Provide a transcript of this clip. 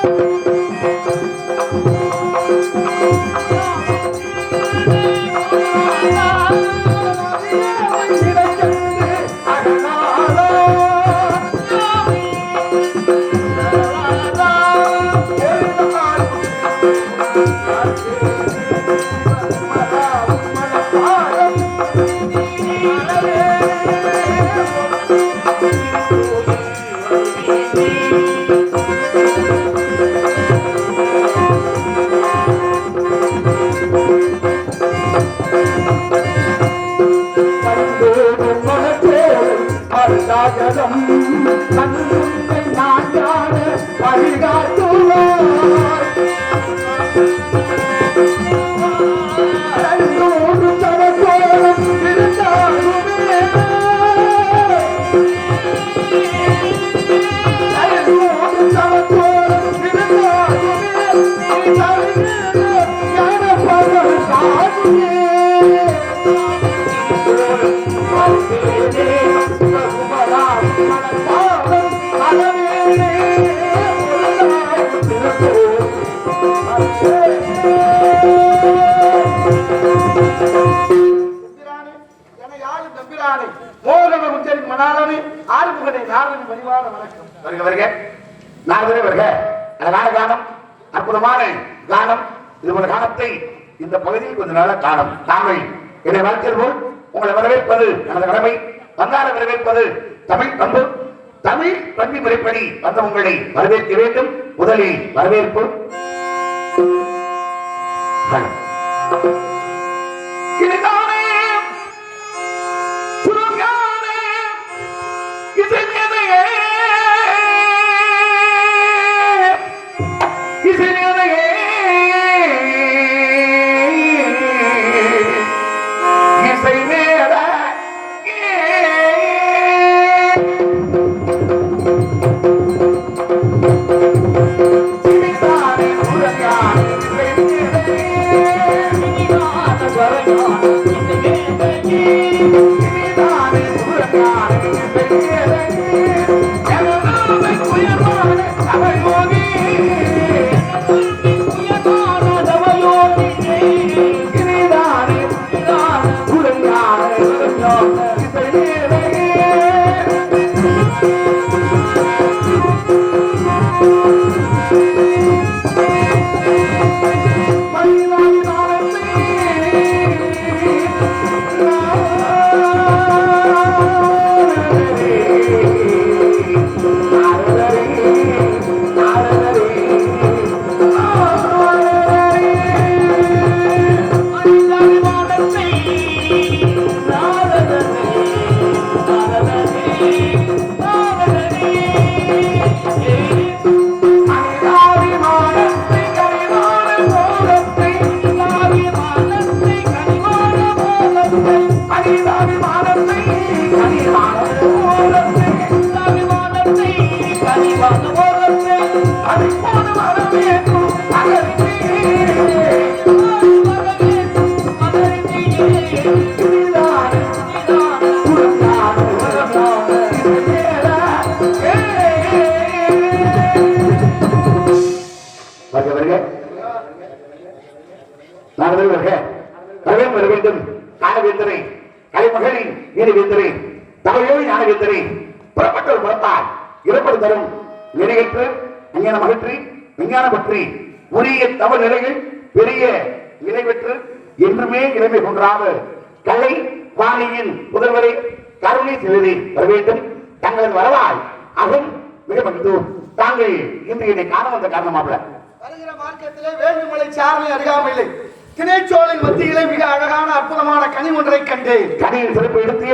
Thank you. அருளாகரம் கண்ணுன்னை நான் காண வருக வருக. நாரதரே வருக. அழகான கானம் அற்புதமான கானம் இது இந்த பகுதியில் கொஞ்ச காணும். நாங்கள் என்னை உங்களை வரவேற்பது எனது கடமை. வந்தார வரவேற்பது தமிழ் பண்பு. தமிழ் பண்பு முறைப்படி வந்த உங்களை வரவேற்க வேண்டும். முதலில் வரவேற்பு. இதுதான் 감사합니다. தலையோடு ஞானவேந்தரை புறப்பட்ட ஒரு புறத்தால் தரும். நிறைவேற்று அஞ்ஞானம் அகற்றி விஞ்ஞானம் பற்றி உரிய தவ நிலைகள் பெரிய நிலை பெற்று என்றுமே இளமை கொன்றாத கலை வாணியின் புதல்வரை கருணை சிலரை வர வேண்டும். தங்களது வரவால் அகம் மிக மகிழ்ந்தோம் தாங்கள் இன்று என்னை காண வந்த காரணமாக வருகிற மார்க்கத்திலே வேண்டுமலை சாரணை அருகாமையிலே திணைச்சோலை மத்தியிலே மிக அழகான அற்புதமான கனி ஒன்றை கண்டேன். கடையில் சிறப்பு எடுத்து